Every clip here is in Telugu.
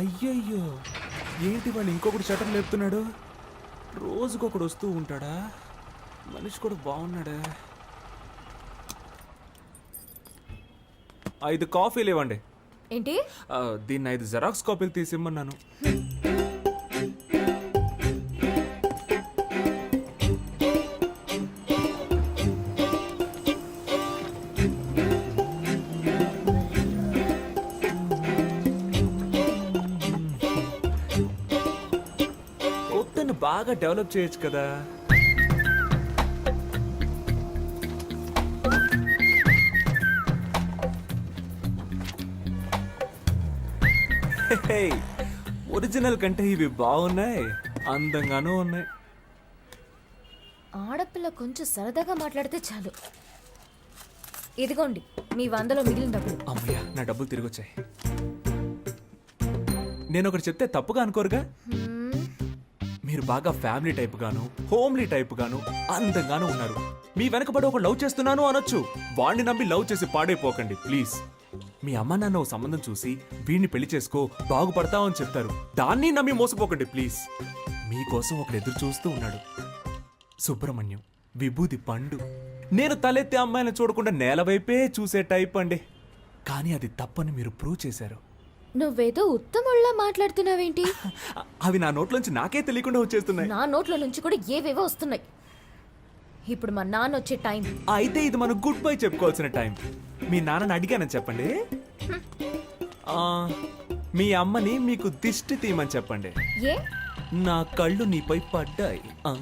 అయ్యయ్యో. ఏంటి వాళ్ళు ఇంకొకటి షటర్ లేపుతున్నాడు? రోజుకొకడు వస్తూ ఉంటాడా? మనిషి కూడా బాగున్నాడా? ఐదు కాఫీలు ఇవ్వండి ఏంటి? ఆ, దీన్ని ఐదు జెరాక్స్ కాపీలు తీసిమ్మన్నాను. కొత్తను బాగా డెవలప్ చేయొచ్చు కదా. ఒరిజినల్ కంటే ఇవి బాగున్నాయి అందంగానూ ఉన్నాయి. ఆడపిల్ల కొంచెం సరదాగా మాట్లాడితే చాలు. ఇదిగోండి మీ వందలో మిగిలిన డబ్బులు. అమ్మయ్య నా డబ్బులు తిరిగి వచ్చాయి నేను ఒకటి చెప్తే తప్పుగా అనుకోరుగా? మీరు బాగా ఫ్యామిలీ టైప్ గాను హోమ్లీ టైప్ గాను అందంగాను ఉన్నారు. మీ వెనకబడి ఒక లవ్ చేస్తున్నాను అనొచ్చు. వాణ్ణి నమ్మి లవ్ చేసి పాడైపోకండి ప్లీజ్. మీ అమ్మ నాన్న ఓ సంబంధం చూసి వీడిని పెళ్ళి చేసుకో బాగుపడతావని చెప్తారు. దాన్ని నమ్మి మోసపోకండి ప్లీజ్. మీకోసం ఒకడు ఎదురు చూస్తూ ఉన్నాడు. సుబ్రహ్మణ్యం విభూది పండు. నేను తలెత్తే అమ్మాయిని చూడకుండా నేల వైపే చూసే టైప్ అండి. కానీ అది తప్పని మీరు ప్రూవ్ చేశారు. నువ్వేదో ఉత్తముళ్ళ మాట్లాడుతున్నావేంటి? అవి నా నోట్లోంచి నాకే తెలియకుండా వచ్చేస్తున్నాయి. నా నోట్ల నుంచి కూడా ఏవేవో వస్తున్నాయి. ఇప్పుడు మా నాన్న వచ్చే టైం. అయితే ఇది మనం గుడ్ బై చెప్పుకోవాల్సిన టైం. మీ నాన్నని అడిగానని చెప్పండి. ఆ, మీ అమ్మని మీకు దిష్టి తీయమని చెప్పండి. ఏ? నా కళ్ళు నీపై పడ్డాయి. ఆ,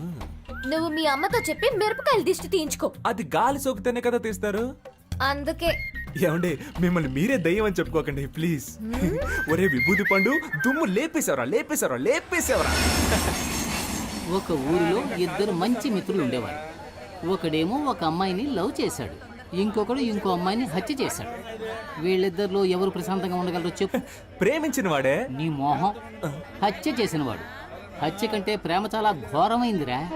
నువ్వు మీ అమ్మతో చెప్పి మిరపకాయలు దిష్టి తీయించుకో. అది గాలి సోకితేనే కదా తీస్తారు? అందుకే. ఏమండి మిమ్మల్ని మీరే దయ్యం అని చెప్పుకోకండి ప్లీజ్. ఒరే విభూతి పండు దుమ్ము లేపేశావరా లేపేశావరా లేపేశావరా. ఒక ఊరిలో ఇద్దరు మంచి మిత్రులు ఉండేవారు. ఒకడేమో ఒక అమ్మాయిని లవ్ చేశాడు. ఇంకొకడు ఇంకో అమ్మాయిని హత్య చేశాడు. వీళ్ళిద్దరిలో ఎవరు ప్రశాంతంగా ఉండగలరో చెప్పు. ప్రేమించిన వాడే నీ మోహం. హత్య చేసినవాడు. హత్య కంటే ప్రేమ చాలా ఘోరమైందిరా.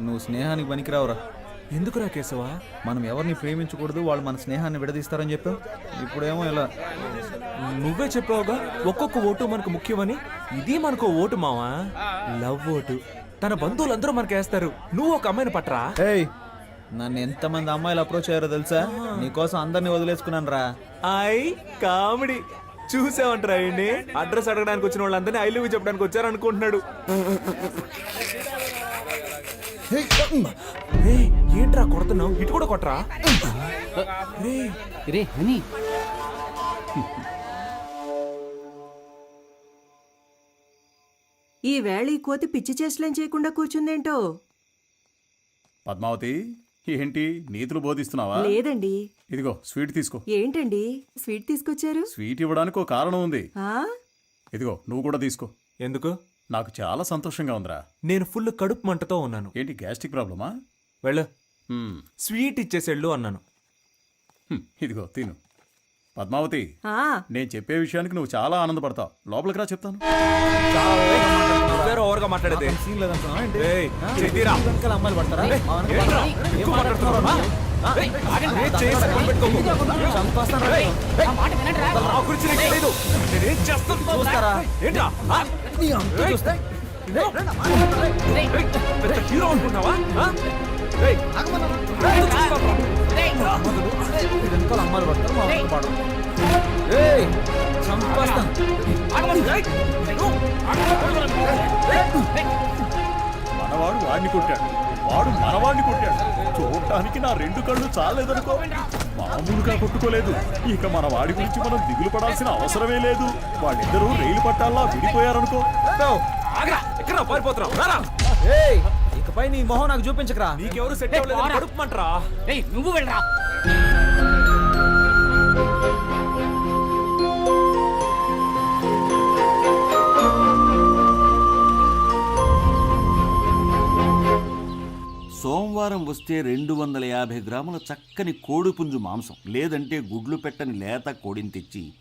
నువ్వు స్నేహానికి పనికిరావురా. ఎందుకురా కేశవా? మనం ఎవరిని ప్రేమించకూడదు వాళ్ళు మన స్నేహాన్ని విడదీస్తారని చెప్పావు? ఇప్పుడేమో ఇలా నువ్వే చెప్పావుగా ఒక్కొక్క ఓటు మనకు ముఖ్యమని? ఇది మనకు ఓటు మావా? Love vote. తన బంధువులందరూ మనకు వేస్తారు. నువ్వు ఒక అమ్మాయిని పట్టరా? ఏయ్ నన్ను ఎంతమంది అమ్మాయిలు అప్రోచ్ అయ్యారో తెలుసా? నీకోసం అందరినీ వదిలేసుకున్నాను రా. I comedy. ఆయన్ని అడ్రస్ అడగడానికి వచ్చిన వాళ్ళందరినీ ఐ లవ్ చెప్పడానికి వచ్చారు ఏంట్రా కొడుతున్నావు? ఇటు కూడా కొట్టరా? ఏయ్, రే హనీ. ఈ వేళ ఈ కోతి పిచ్చి చేష్టలేం చేయకుండా కూర్చుందేంటో? పద్మావతి ఏంటి? నీతులు బోధిస్తున్నావా? లేదండి. ఇదిగో స్వీట్ తీసుకో. ఏంటండి? స్వీట్ తీసుకొచ్చారు? స్వీట్ ఇవ్వడానికి ఒక కారణం ఉంది. ఆ? ఇదిగో నువ్వు కూడా తీసుకో. ఎందుకు? నాకు చాలా సంతోషంగా ఉందిరా నేను ఫుల్ కడుపు మంటతో ఉన్నాను ఏంటి గ్యాస్ట్రిక్ ప్రాబ్లమా వెళ్ళు హ్మ్, స్వీట్ ఇచ్చేసేళ్ళు అన్నాను హ్మ్, ఇదిగో తిను పద్మావతి ఆ నేను చెప్పే విషయానికి నువ్వు చాలా ఆనందపడతావు లోపలికి రా చెప్తాను వేరే ఓవర్గా మాట్లాడేది? ఏయ్? చెయ్యిరా. ఏంట్రా? ఎక్కువ? ఏయ్, చేయి సగం పెట్టుకోకు. నా గురించి నీకు తెలీదు. నేనేం చూస్తారా? ఏంట్రా ఆ? నీ అంతు చూస్తే ఏయ్, పెద్ద హీరో వెనకాల అమ్మాయిలు పడతారు మా చంపేస్తాను ఏయ్, నువ్వు. మనవాడు వాడిని కొట్టాడు. వాడు మనవాడిని కొట్టాడు. చూడటానికి నా రెండు కళ్ళు చాలేదనుకో. మామూలుగా కొట్టుకోలేదు. ఇక మన వాడి గురించి మనం దిగులు పడాల్సిన అవసరమే లేదు. వాళ్ళిద్దరూ రైలు పట్టాల్లా విడిపోయారనుకో. ఏయ్ ఇకపై నీ మొహం నాకు చూపించకరా. నీకెవరు సెట్ అవ్వలేదు నువ్వు వెళ్ళరా. సోమవారం వస్తే రెండు వందల యాభై గ్రాముల చక్కని కోడిపుంజు మాంసం లేదంటే గుడ్లు పెట్టని లేత కోడిని తెచ్చి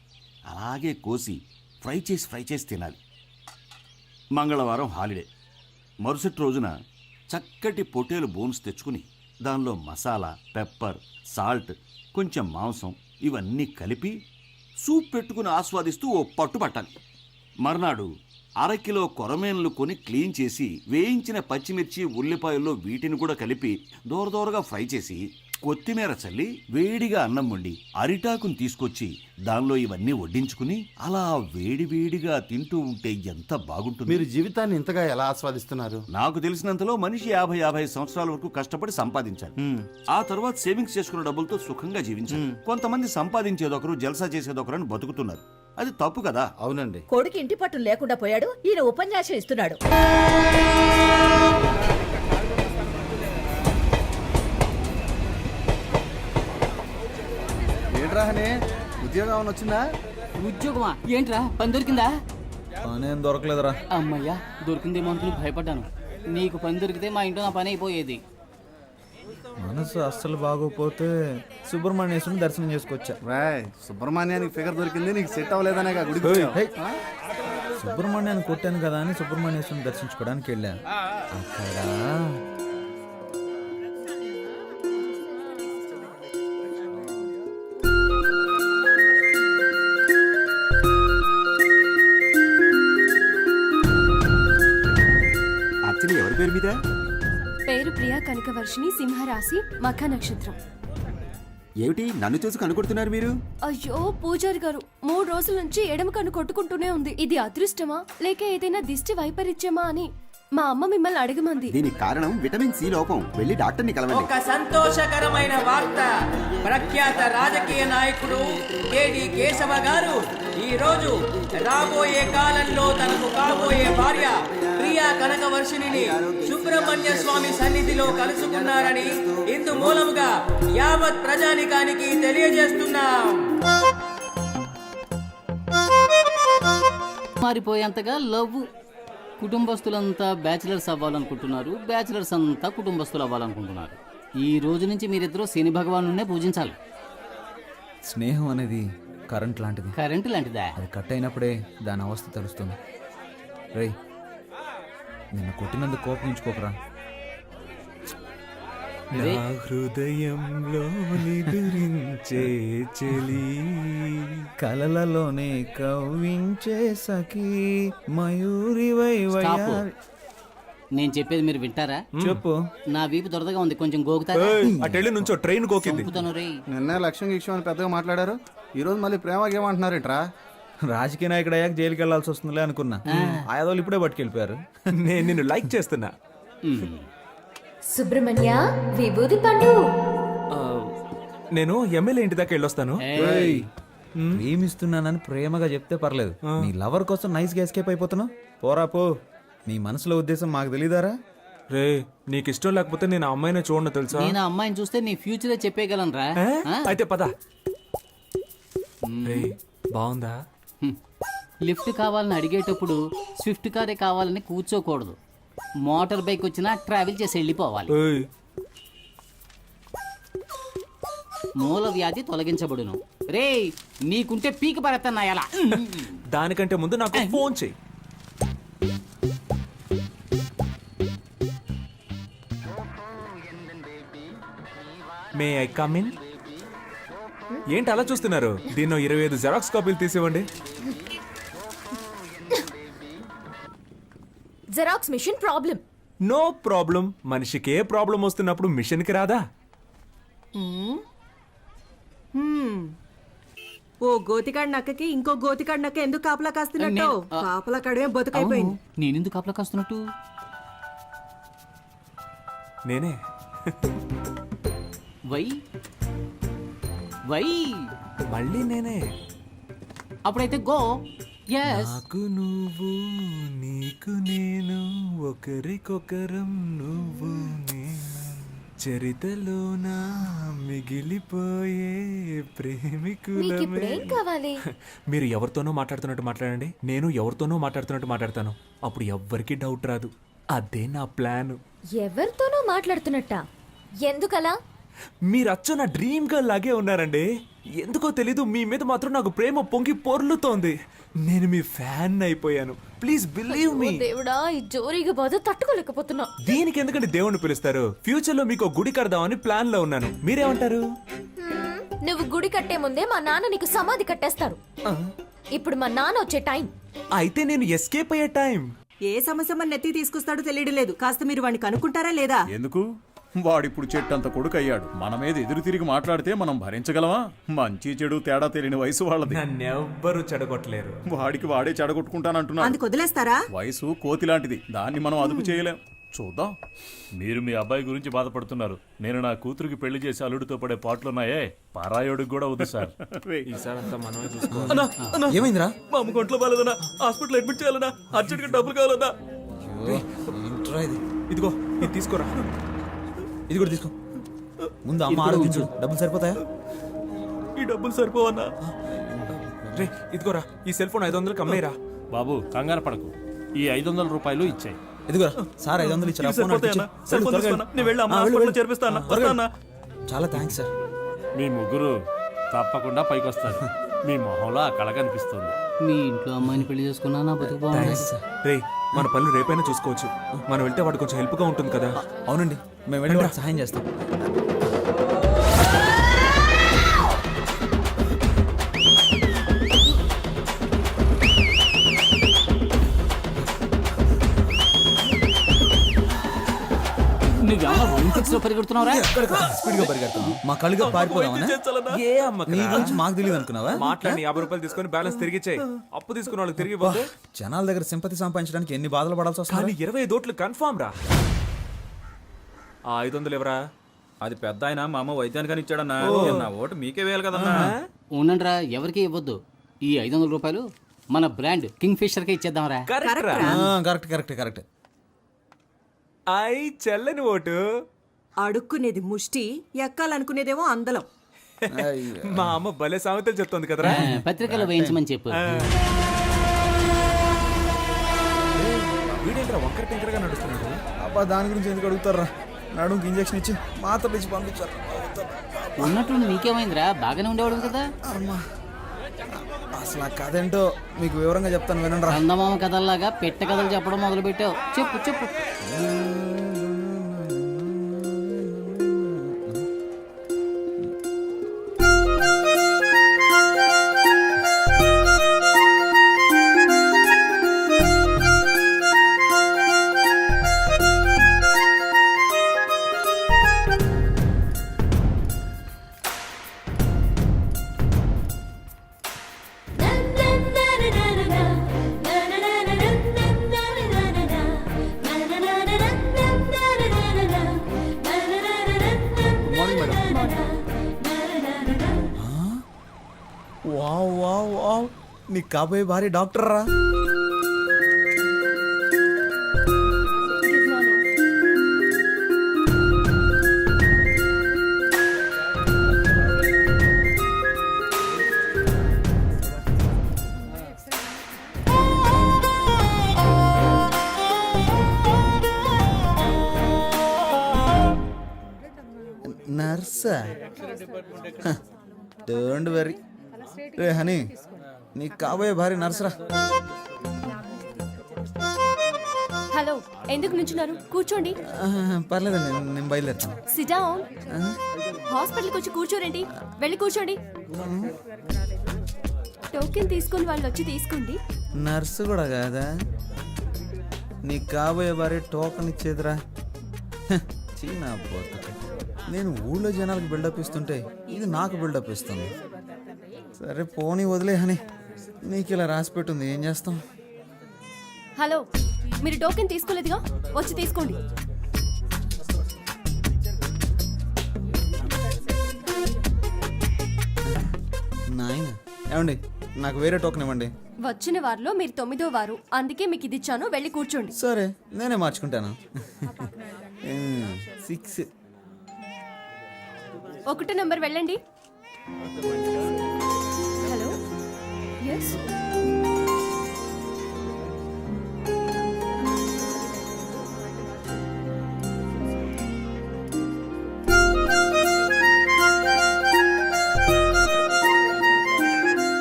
అలాగే కోసి ఫ్రై చేసి ఫ్రై చేసి తినాలి. మంగళవారం హాలిడే. మరుసటి రోజున చక్కటి పొటేలు బోన్స్ తెచ్చుకుని దానిలో మసాలా పెప్పర్ సాల్ట్ కొంచెం మాంసం ఇవన్నీ కలిపి సూప్ పెట్టుకుని ఆస్వాదిస్తూ ఓ పట్టు పట్టాలి. మర్నాడు అరకిలో కొరమేన్లు కొని క్లీన్ చేసి వేయించిన పచ్చిమిర్చి ఉల్లిపాయల్లో వీటిని కూడా కలిపి దూరదూరగా ఫ్రై చేసి కొత్తిమీర చల్లి వేడిగా అన్నం వండి అరిటాకుని తీసుకొచ్చి దానిలో ఇవన్నీ వడ్డించుకుని అలా వేడి వేడిగా తింటూ ఉంటే ఎంత బాగుంటుంది. మీరు జీవితాన్ని ఇంతగా ఎలా ఆస్వాదిస్తున్నారు? నాకు తెలిసినంతలో మనిషి యాభై యాభై సంవత్సరాల వరకు కష్టపడి సంపాదించాలి. ఆ తర్వాత సేవింగ్స్ చేసుకున్న డబ్బులతో సుఖంగా జీవించాలి. కొంతమంది సంపాదించేదొకరు జల్సా చేసేదొకరు అని బతుకుతున్నారు. అది తప్పు కదా. అవునండి. కొడుకు ఇంటి పట్టు లేకుండా పోయాడు ఈయన ఉపన్యాసం ఇస్తున్నాడు. ఏంట్రా హనీ? ఉద్యోగం ఏమైనా వచ్చిందా? ఉద్యోగమా? ఏంట్రా? పని దొరికిందా? పనేం దొరకలేదురా. అమ్మయ్యా దొరికిందేమో అనుకుని భయపడ్డాను. నీకు పని దొరికితే మా ఇంట్లో నా పని అయిపోయేది. మనసు అస్సలు బాగోపోతే సుబ్రహ్మణ్యేశ్వరుని దర్శనం చేసుకొచ్చా రాయ్ సుబ్రహ్మణ్యానికి ఫిగర్ దొరికింది నీకు సెట్ అవ్వలేదనే. హేయ్. సుబ్రహ్మణ్యాన్ని కొట్టాను కదా అని సుబ్రహ్మణ్యేశ్వరుని దర్శించుకోవడానికి వెళ్ళా అక్కడ కనకవర్షిణి సింహరాశి మఖ నక్షత్రం. ఏమిటి? నన్ను చూసి కనుకొడుతున్నారు మీరు? అయ్యో పూజారి గారు మూడు రోజుల నుంచి ఎడమ కన్ను కొట్టుకుంటూనే ఉంది. ఇది అదృష్టమా? లేక ఏదైనా దిష్టి వైపరీత్యమా అని మా అమ్మ మిమ్మల్ని అడగమంది. దీనికి కారణం విటమిన్ సి లోపం. వెళ్ళి డాక్టర్ని కలవండి. ఒక సంతోషకరమైన వార్త. ప్రఖ్యాత రాజకీయ నాయకుడు కేడి కేశవ గారు ఈ రోజు రాబోయే కాలంలో తనకు కాబోయే భార్య ప్రియా కనకవర్షిణిని సుబ్రహ్మణ్య స్వామి సన్నిధిలో కలుసుకున్నారని ఇందు మూలముగా యావత్ ప్రజానికానికి తెలియజేస్తున్నాం. మారిపోయేంతగా లవ్ కుటుంబస్తులంతా బ్యాచిలర్స్ అవ్వాలనుకుంటున్నారు. బ్యాచిలర్స్ అంతా కుటుంబస్తులు అవ్వాలనుకుంటున్నారు. ఈ రోజు నుంచి మీరిద్దరూ శని భగవానునే పూజించాలి. స్నేహం అనేది కరెంట్ లాంటిది. కరెంటు లాంటిదా? అది కట్ అయినప్పుడే దాని అవస్థ తెలుస్తుంది. రేయ్ నిన్ను కొట్టినందుకు కోపగించుకోకరా. రే. నా హృదయంలో నిదురించే చెలి. కలలలోనే కవ్వించే సఖీ. మయూరి స్టాప్. నేను చెప్పేది మీరు వింటారా? చెప్పు. నా వీపు దొరదగా ఉంది కొంచెం గోకుతారా? అటెళ్ళి నుంచో ట్రైన్ గోకింది. చంపుతాను రే నిన్నే లక్ష్యం గిక్ష్యం అని పెద్దగా మాట్లాడారు. ఈ రోజు మళ్ళీ ప్రేమ ఏమంటున్నారేంట్రా? రాజకీయ నాయకుడు అయ్యాక జైలుకి వెళ్ళాల్సి వస్తుందిలే అనుకున్నా. ఆయాదోళ్ళు ఇప్పుడే పట్టుకెళ్ళిపోయారు. నేను నిన్ను లైక్ చేస్తున్నా. సుబ్రహ్మణ్య విభూది పండు. ఆ, నేను ఎమ్మెల్యే ఇంటి దాకా వెళ్ళొస్తాను. ఏయ్. ప్రేమిస్తున్నానని ప్రేమగా చెప్తే పర్లేదు. నీ లవర్ కోసం నైస్గా ఎస్కేప్ అయిపోతున్నావు. పోరా పో. నీ మనసులో ఉద్దేశం మాకు తెలీదారా? రే నీకు ఇష్టం లేకపోతే నేను ఆ అమ్మాయినే చూడను తెలుసా? నేను ఆ అమ్మాయిని చూస్తే నీ ఫ్యూచరే చెప్పేయగలను రా ఏ? అయితే పద. రే బాగుందా? లిఫ్ట్ కావాలని అడిగేటప్పుడు స్విఫ్ట్ కారే కావాలని కూర్చోకూడదు. మోటార్ బైక్ వచ్చినా ట్రావెల్ చేసి వెళ్ళిపోవాలి. ఏయ్, మూల వ్యాధి తొలగించబడును. రే నీకుంటే పీక పడతాను ఎలా. దానికంటే ముందు నాకు ఫోన్ చెయ్యి. May I come in? ఏంటి అలా చూస్తున్నారు? దీన్నో ఇరవై ఐదు జెరాక్స్ కాపీలు తీసివ్వండి. Xerox machine problem no problem. మనిషికి ఏ ప్రాబ్లం వస్తున్నప్పుడు మిషన్కి రాదా? ఓ గోతికాడి నక్కకి ఇంకో గోతికాడి నక్క ఎందుకు కాపలా కాస్తున్నట్టు? కాపలా కడమే బతుకైపోయింది. నేనెందుకు కాపలా కాస్తున్నట్టు? నేనే. వై? వై? మళ్ళీ నేనే. అప్పుడైతే గో. ఎస్ నాకు నువ్వు నీకు నేను ఒకరికొకరం నువ్వు నేను. చరితలోన మిగిలిపోయే మీకు ప్రేమికులమే. ఏం కావాలి? మీరు ఎవరితోనో మాట్లాడుతున్నట్టు మాట్లాడండి. నేను ఎవరితోనో మాట్లాడుతున్నట్టు మాట్లాడతాను. అప్పుడు ఎవ్వరికి డౌట్ రాదు. అదే నా ప్లాన్. ఎవరితోనో మాట్లాడుతున్నట్ట? ఎందుకలా? మీరు అచ్చ నా డ్రీమ్ గర్ల్ లాగే ఉన్నారండి. ఎందుకో తెలీదు మీ మీద మాత్రం నాకు ప్రేమ పొంగి పొర్లుతోంది. నేను మీ ఫ్యాన్ అయిపోయాను. ప్లీజ్ బిలీవ్ మీ దేవుడా ఈ జోరీగా బాధ తట్టుకోలేకపోతున్నా. దీనికి ఎందుకంటే దేవుణ్ణి పిలుస్తారు? ఫ్యూచర్లో మీకు ఒక గుడి కడదామని ప్లాన్లో ఉన్నాను. మీరేమంటారు? నువ్వు గుడి కట్టే ముందే మా నాన్న నీకు సమాధి కట్టేస్తారు. ఇప్పుడు మా నాన్న వచ్చే టైం. అయితే నేను ఎస్కేప్ అయ్యే టైం. ఏ సమస్య మన నెత్తి తీసుకొస్తాడో తెలియడం లేదు. కాస్త మీరు వాడిని కనుక్కుంటారా లేదా? ఎందుకు? వాడిప్పుడు చెట్టంత కొడుకు అయ్యాడు మన మీద ఎదురు తిరిగి మాట్లాడితే మనం భరించగలమా? మంచి చెడు తేడా తెలియని వయసు వాళ్ళది. నన్నెవ్వరూ చెడగొట్టలేరు. వాడికి వాడే చెడగొట్టుకుంటానంటున్నాడు. అందుకు వదిలేస్తారా? వయసు కోతి లాంటిది దాన్ని మనం అదుపు చేయలేం. చూద్దాం. మీరు మీ అబ్బాయి గురించి బాధపడుతున్నారు. నేను నా కూతురికి పెళ్ళి చేసి అల్లుడితో పడే పాటలున్నాయే. పారాయోడికి కూడా వద్దు సార్. ఈసారి అంతా మనమే చూసుకోవాలి. ఏమైందిరా? మా అమ్మ ఒంట్లో బాగాలేదన్నా హాస్పిటల్ అడ్మిట్ చేయాలన్నా. అర్జెంట్గా డబ్బులు కావాలన్నా. ఏంట్రా ఇది? ఇదిగో ఇది తీసుకోరా. ఇది కూడా తీసుకో. ముందు అమ్మ ఆరోగించు డబ్బులు సరిపోతాయా? ఈ డబ్బులు సరిపోవన్నా? రే ఇదిగోరా ఈ సెల్ ఫోన్ ఐదు వందలు కమ్మేరా. బాబు కంగారు పడకు. ఈ ఐదు వందల రూపాయలు ఇచ్చాయి. ఇదిగోరా సార్ ఐదు వందలు ఇచ్చారా. ఫోన్? నేను చేర్పిస్తానా? చాలా థ్యాంక్స్ సార్. మీ ముగ్గురు తప్పకుండా పైకి వస్తారు. మీ మొహంలో ఆ కళ కనిపిస్తుంది. మీ ఇంట్లో అమ్మాయిని పెళ్ళి చేసుకున్నా నా బతుకు బాగుంది. థ్యాంక్స్ సార్ రే మన పనులు రేపైనా చూసుకోవచ్చు. మనం వెళ్తే వాడు కొంచెం హెల్ప్గా ఉంటుంది కదా. అవునండి మేము వెళ్ళి సహాయం చేస్తాం. సిక్స్లో పరిగెడుతున్నావురా? స్పీడ్గా పరిగెడతాం మా కళ్ళుగా పారిపోదామనా ఏ అమ్మ నీ గురించి మాకు తెలియదు అనుకున్నావా? మాట్లాడి యాభై రూపాయలు తీసుకొని బ్యాలెన్స్ తిరిగి అప్పు తీసుకున్న వాళ్ళకి తిరిగి ఇవ్వద్దు. జనాల దగ్గర సింపతి సంపాదించడానికి ఎన్ని బాధలు పడాల్సి కానీ వస్తుంది ఇరవై దోట్లు కన్ఫామ్ రా. ఆ ఐదు వందలు ఎవరా అది పెద్ద ఆయన మా అమ్మ వైద్యానికని ఇచ్చాడన్నా. నా ఓటు మీకే వేయాలి కదన్నా. ఉండండిరా ఎవరికి ఇవ్వద్దు. ఈ ఐదు వందల రూపాయలు మన బ్రాండ్ కింగ్ ఫిషర్ కే ఇచ్చేద్దాంరా. కరెక్ట్ రా. Correct correct correct. ఐ చెల్లని ఓటు. అడుక్కునేది ముష్టి ఎక్కాలనుకునేదేమో అందలం. మా అమ్మ భలే సామెతలు చెప్తోంది కదరా. పత్రికలో వేయించమని చెప్పు. వీడేంట్రా వంకర టెంకరగా నడుస్తున్నాడు? అబ్బా దాని గురించి ఎందుకు అడుగుతారా? నడుముకి ఇంజక్షన్ ఇచ్చి మాత్రలు ఇచ్చి పంపించారు. ఉన్నట్టుండి నీకేమైందిరా? బాగానే ఉండేవాడు కదా? అమ్మా అసలు ఆ కథ ఏంటో మీకు వివరంగా చెప్తాను వినండి రా. చందమామ కథల్లాగా పెట్ట కథలు చెప్పడం మొదలు పెట్టావు చెప్పు చెప్పు. వావ్ నీ కాబోయే భార్య డాక్టర్ రా. నర్సా? డోంట్ వెరీ రే హనీ నీ కాబోయే భార్య నర్సరా? హలో ఎందుకు నుంచున్నారు? కూర్చోండి. పర్లేదండి నేను- బయలుదేరుతాను సిడౌన్ హాస్పిటల్కి వచ్చి కూర్చోరండి వెళ్ళి కూర్చోండి. టోకెన్ తీసుకొని వాళ్ళు వచ్చి తీసుకోండి. నర్సు కూడా కాదా? నీ కాబోయే భార్య టోకన్ ఇచ్చేదిరా. చీనా బతుకు నేను ఊళ్ళో జనాలకు బిల్డప్ ఇస్తుంటే ఇది నాకు బిల్డప్ ఇస్తుంది. సరే పోనీ వదిలే హని. నీకు ఇలా రాసి పెట్టుంది ఏం చేస్తాం? హలో మీరు టోకెన్ తీసుకోలేదుగా? వచ్చి తీసుకోండి. నాయన ఏమండి నాకు వేరే టోకెన్ ఇవ్వండి. వచ్చిన వారిలో మీరు తొమ్మిదో వారు అందుకే మీకు ఇది ఇచ్చాను వెళ్ళి కూర్చోండి. సరే నేనే మార్చుకుంటాను. సిక్స్ ఒకటో నెంబర్ వెళ్ళండి. ఎస్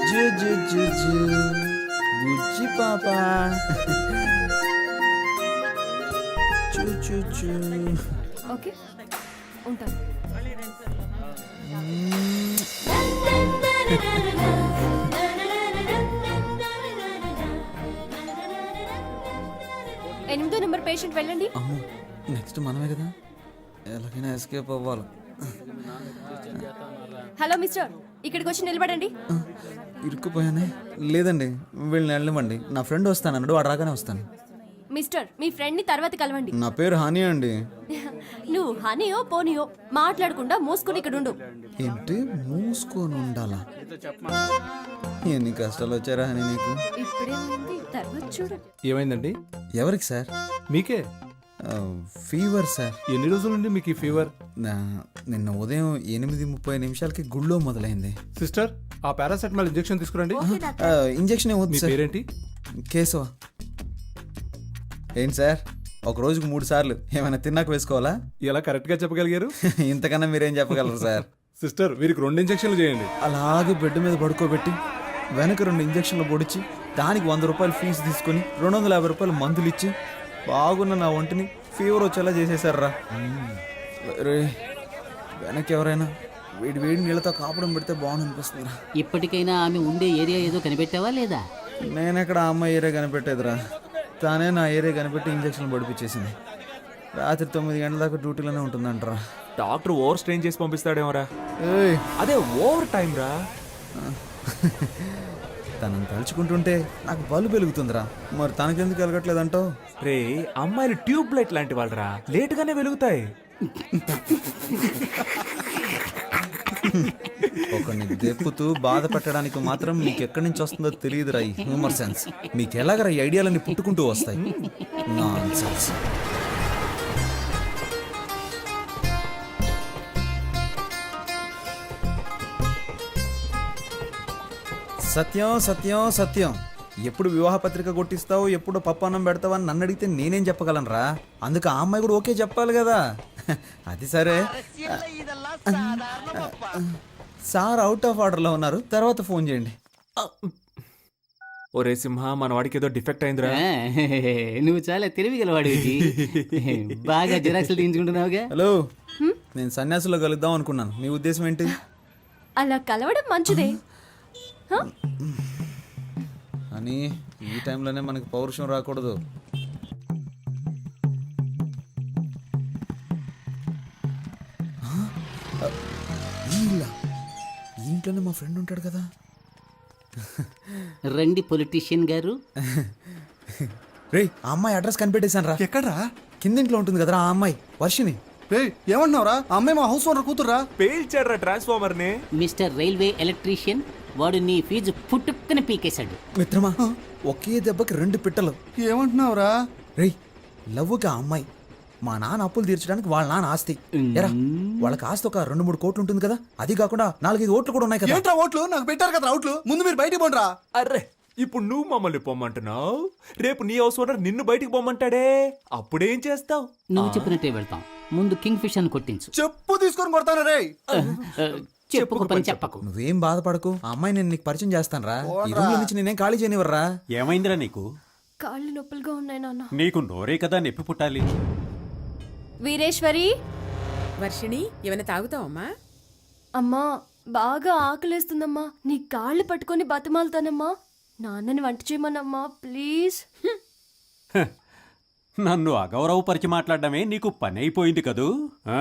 జు జు జు జు బుజ్జి పాప చూ చూ చూ ఓకే ఉంటాను ఎనిమిదో నెంబర్ పేషెంట్ వెళ్ళండి. అమ్మో నెక్స్ట్ మనమే కదా. ఎలాగైనా ఎస్కేప్ అవ్వాలి. హలో మిస్టర్ ఇక్కడికి వచ్చి నిలబడండి. ఇరుక్కుపోయానే? లేదండి వీళ్ళని వెళ్ళమండి నా ఫ్రెండ్ వస్తానన్నాడు వాడు రాగానే వస్తాను. మిస్టర్ మీ ఫ్రెండ్ని తర్వాత కలవండి. నా పేరు హాని అండి. నువ్వు హనీయో పోనీయో మాట్లాడకుండా మూసుకుని ఇక్కడ ఉండు ఏంటి? మూసుకొని ఉండాలా? ఎన్ని కష్టాలు వచ్చారా అని నీకు? ఇప్పుడేమైంది తర్వాత చూడు. ఏమైందండి? ఎవరికి సార్? మీకే? ఆ, ఫీవర్ సార్. ఎన్ని రోజుల నుండి మీకు ఈ ఫీవర్? నా- నిన్న ఉదయం ఎనిమిది ముప్పై నిమిషాలకి గుళ్ళో మొదలైంది. సిస్టర్ ఆ పారాసెటమాల్ ఇంజెక్షన్ తీసుకురండి. ఇంజెక్షన్ ఏమొద్దు మీ సార్. పేరేంటి? కేశవ. ఏంటి సార్? ఒక రోజుకు మూడు సార్లు. ఏమైనా తిన్నాక వేసుకోవాలా? ఎలా కరెక్ట్గా చెప్పగలిగారు? ఇంతకన్నా మీరేం చెప్పగలరు సార్? సిస్టర్ వీరికి రెండు ఇంజెక్షన్లు చేయండి. అలాగే బెడ్ మీద పడుకోబెట్టి వెనక రెండు ఇంజక్షన్లు పొడిచి దానికి వంద రూపాయలు ఫీజు తీసుకొని రెండు వందల యాభై రూపాయలు మందులు ఇచ్చి బాగున్న నా ఒంటిని ఫీవర్ వచ్చేలా చేసేసారా రే వెనక్కి ఎవరైనా వేడి వేడి నీళ్ళతో కాపడం పెడితే బాగుంది అనిపిస్తుందిరా ఇప్పటికైనా ఆమె ఉండే ఏరియా ఏదో కనిపెట్టావా లేదా? నేనెక్కడ ఆ అమ్మాయి ఏరియా కనిపెట్టేదిరా? తానే నా ఏరియా కనిపెట్టి ఇంజక్షన్లు పడిపించేసింది. రాత్రి తొమ్మిది గంటల దాకా డ్యూటీలోనే ఉంటుందంటరా. డాక్టర్ ఓవర్ స్ట్రెయిన్ చేసి పంపిస్తాడేమోరా. ఏయ్. అదే ఓవర్ టైం రా తనని తలుచుకుంటుంటే నాకు బలు వెలుగుతుందిరా. మరి తనకెందుకు వెలగట్లేదంటావు రే అమ్మాయిలు ట్యూబ్ లైట్ లాంటి వాళ్ళరా. లేటుగానే వెలుగుతాయి. ఒకని దెప్పుతూ బాధ పెట్టడానికి మాత్రం మీకు ఎక్కడి నుంచి వస్తుందో తెలియదురా ఈ హ్యూమర్ సెన్స్. మీకు ఎలాగరా ఈ ఐడియాలన్నీ పుట్టుకుంటూ వస్తాయి? నాన్సెన్స్ సత్యం సత్యం సత్యం. ఎప్పుడు వివాహ పత్రిక కొట్టిస్తావు ఎప్పుడు పప్పాన్నం పెడతావు అని నన్ను అడిగితే నేనేం చెప్పగలనురా? అందుకు ఆ అమ్మాయి కూడా ఓకే చెప్పాలి కదా. అది సరే. సార్ అవుట్ ఆఫ్ ఆర్డర్లో ఉన్నారు. తర్వాత ఫోన్ చేయండి. ఒరే సింహ మన వాడికి ఏదో డిఫెక్ట్ అయిందిరా. నువ్వు చాలా తెలివిగలవాడివి బాగా జిరాక్స్లు తీయించుకుంటున్నావుగా? హలో నేను సన్యాసులో కలుద్దాం అనుకున్నాను. మీ ఉద్దేశం ఏంటి? అలా కలవడం మంచిదే. అని ఈ టైంలోనే మనకి పౌరుషం రాకూడదు. ఇంట్లోనే మా ఫ్రెండ్ ఉంటాడు కదా. రండి పొలిటీషియన్ గారు. రే ఆ అమ్మాయి అడ్రస్ కనిపెట్టేశాను రా ఎక్కడ్రా? కిందింట్లో ఉంటుంది కదరా ఆ అమ్మాయి వర్షిని రే ఏమంటున్నావురా? ఆ అమ్మాయి మా హౌస్ ఓనర్ కూతుర్రా? పేల్చాడ్రా ట్రాన్స్ఫార్మర్ని మిస్టర్ రైల్వే ఎలక్ట్రీషియన్. వాడు నీ ఫీజు పుట్టుక్కని పీకేశాడు. మిత్రమా ఒకే దెబ్బకి రెండు పిట్టలు. ఏమంటున్నావురా? రేయ్ లవ్వుకి ఆ అమ్మాయి. మా నాన్న అప్పులు తీర్చడానికి వాళ్ళ నాన్న ఆస్తి. ఎరా వాళ్ళకి ఆస్తి ఒక రెండు మూడు కోట్లు ఉంటుంది కదా అది కాకుండా నాలుగైదు ఓట్లు కూడా ఉన్నాయి కదా. ఏంట్రా ఓట్లు? నాకు పెట్టారు కదా అవుట్లు ముందు మీరు బయటికి పోండిరా. అర్రే ఇప్పుడు నువ్వు మమ్మల్ని పొమ్మంటున్నావు? రేపు నీ హౌస్ ఓనర్ నిన్ను బయటికి పొమ్మంటాడే? అప్పుడేం చేస్తావు? నువ్వు చెప్పినట్టే వెళ్తాం. ముందు కింగ్ ఫిష్ అని కొట్టించు. చెప్పు తీసుకొని కొడతాను రే చెప్పుకు పని చెప్పకు. నువ్వేం బాధపడకు. ఆ అమ్మాయి నేను నీకు పరిచయం చేస్తాను రా ఈ రూమ్ నుంచి నేనేం ఖాళీ చేయనివర్రా ఏమైందిరా నీకు? కాళ్ళు నొప్పులుగా ఉన్నాయి నాన్న. నీకు నోరే కదా నొప్పి పుట్టాలి. వీరేశ్వరి? వర్షిణి ఏమైనా తాగుతావమ్మా? అమ్మా బాగా ఆకలేస్తుందమ్మా. నీ కాళ్ళు పట్టుకొని బతిమాలుతానమ్మా. నాన్నని వంట చేయమనమ్మా ప్లీజ్. నన్ను అగౌరవపరిచి మాట్లాడడమే నీకు పని అయిపోయింది కదూ? ఆ,